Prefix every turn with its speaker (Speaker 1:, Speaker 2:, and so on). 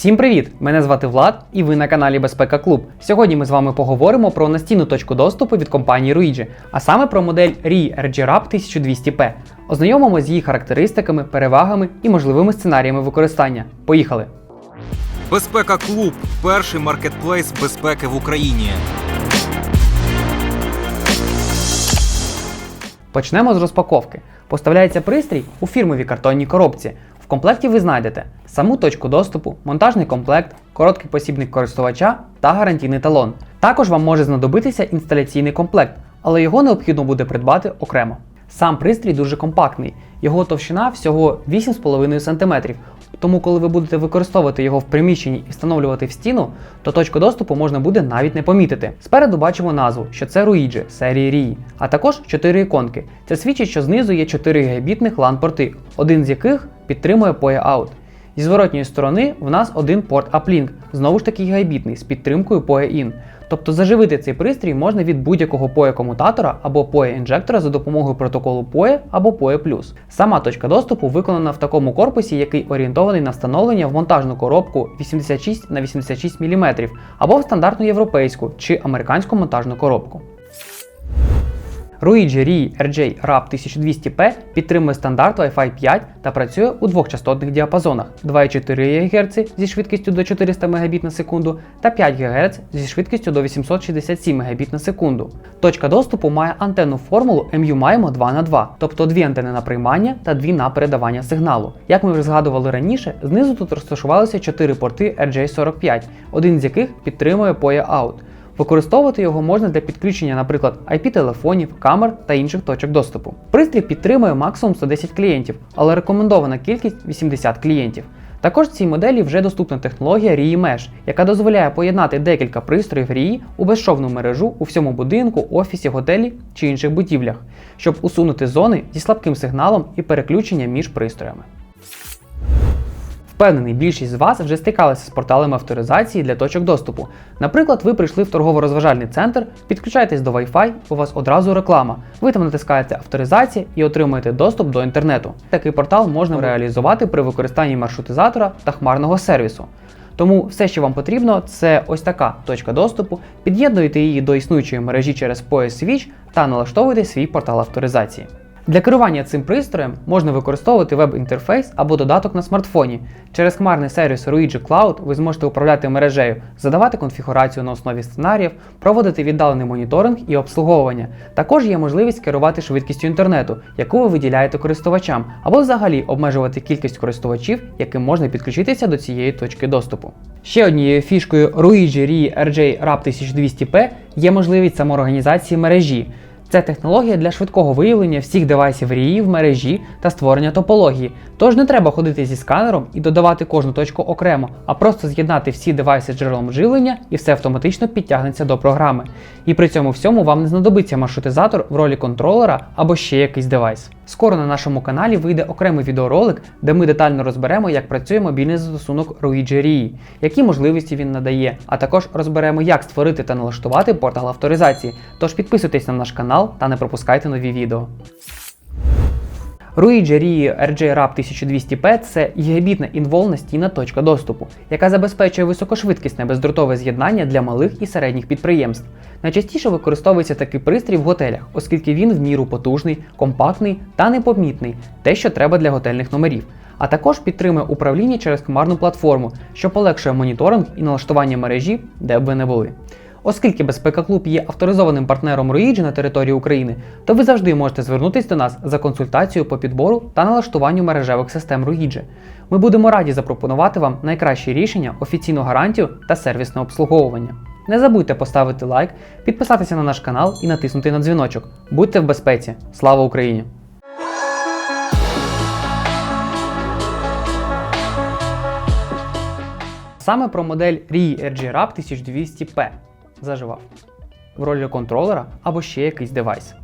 Speaker 1: Всім привіт! Мене звати Влад, і ви на каналі Безпека Клуб. Сьогодні ми з вами поговоримо про настійну точку доступу від компанії Ruigi, а саме про модель RI RG-RAP 1200P. Ознайомимо з її характеристиками, перевагами і можливими сценаріями використання. Поїхали!
Speaker 2: Безпека Клуб перший маркетплейс безпеки в Україні.
Speaker 1: Почнемо з розпаковки. Поставляється пристрій у фірмовій картонній коробці. Комплекті ви знайдете саму точку доступу, монтажний комплект, короткий посібник користувача та гарантійний талон. Також вам може знадобитися інсталяційний комплект, але його необхідно буде придбати окремо. Сам пристрій дуже компактний, його товщина всього 8,5 см. Тому, коли ви будете використовувати його в приміщенні і встановлювати в стіну, то точку доступу можна буде навіть не помітити. Спереду бачимо назву, що це Ruigi серії RII, а також 4 іконки. Це свідчить, що знизу є 4 гігабітних LAN-порти, один з яких підтримує PoE Out. Зі зворотньої сторони в нас один порт Uplink, знову ж таки гігабітний, з підтримкою PoE In. Тобто заживити цей пристрій можна від будь-якого PoE комутатора або PoE інжектора за допомогою протоколу PoE або PoE+. Сама точка доступу виконана в такому корпусі, який орієнтований на встановлення в монтажну коробку 86 на 86 мм або в стандартну європейську чи американську монтажну коробку. Ruigi RI RJ RAP 1200P підтримує стандарт Wi-Fi 5 та працює у двохчастотних діапазонах 2,4 ГГц зі швидкістю до 400 Мбіт на секунду та 5 ГГц зі швидкістю до 867 Мбіт на секунду. Точка доступу має антенну формулу MU-MIMO 2х2, тобто дві антени на приймання та дві на передавання сигналу. Як ми вже згадували раніше, знизу тут розташувалися 4 порти RJ45, один з яких підтримує PoE Out. Використовувати його можна для підключення, наприклад, IP-телефонів, камер та інших точок доступу. Пристрій підтримує максимум 110 клієнтів, але рекомендована кількість 80 клієнтів. Також в цій моделі вже доступна технологія RII Mesh, яка дозволяє поєднати декілька пристроїв RII у безшовну мережу у всьому будинку, офісі, готелі чи інших будівлях, щоб усунути зони зі слабким сигналом і переключення між пристроями. Впевнений, більшість з вас вже стикалися з порталами авторизації для точок доступу. Наприклад, ви прийшли в торгово-розважальний центр, підключаєтесь до Wi-Fi, у вас одразу реклама. Ви там натискаєте авторизація і отримуєте доступ до інтернету. Такий портал можна реалізувати при використанні маршрутизатора та хмарного сервісу. Тому все, що вам потрібно, це ось така точка доступу. Під'єднуйте її до існуючої мережі через пояс Switch та налаштовуйте свій портал авторизації. Для керування цим пристроєм можна використовувати веб-інтерфейс або додаток на смартфоні. Через хмарний сервіс Ruigi Cloud ви зможете управляти мережею, задавати конфігурацію на основі сценаріїв, проводити віддалений моніторинг і обслуговування. Також є можливість керувати швидкістю інтернету, яку ви виділяєте користувачам, або взагалі обмежувати кількість користувачів, яким можна підключитися до цієї точки доступу. Ще однією фішкою Ruigi RJ RAP 1200P є можливість самоорганізації мережі. Це технологія для швидкого виявлення всіх девайсів рії в мережі та створення топології. Тож не треба ходити зі сканером і додавати кожну точку окремо, а просто з'єднати всі девайси з джерелом живлення і все автоматично підтягнеться до програми. І при цьому всьому вам не знадобиться маршрутизатор в ролі контролера або ще якийсь девайс. Скоро на нашому каналі вийде окремий відеоролик, де ми детально розберемо, як працює мобільний застосунок Ruigi які можливості він надає, а також розберемо, як створити та налаштувати портал авторизації. Тож підписуйтесь на наш канал та не пропускайте нові відео. Ruigi RII RJ RAP 1200P це гігабітна інвол настійна точка доступу, яка забезпечує високошвидкісне бездротове з'єднання для малих і середніх підприємств. Найчастіше використовується такий пристрій в готелях, оскільки він в міру потужний, компактний та непомітний, те, що треба для готельних номерів. А також підтримує управління через хмарну платформу, що полегшує моніторинг і налаштування мережі, де б ви не були. Оскільки Безпека Клуб є авторизованим партнером Руїджі на території України, то ви завжди можете звернутися до нас за консультацією по підбору та налаштуванню мережевих систем Руїджі. Ми будемо раді запропонувати вам найкращі рішення, офіційну гарантію та сервісне обслуговування. Не забудьте поставити лайк, підписатися на наш канал і натиснути на дзвіночок. Будьте в безпеці! Слава Україні! Саме про модель RII RG RAP 1200P заживав в ролі контролера або ще якийсь девайс.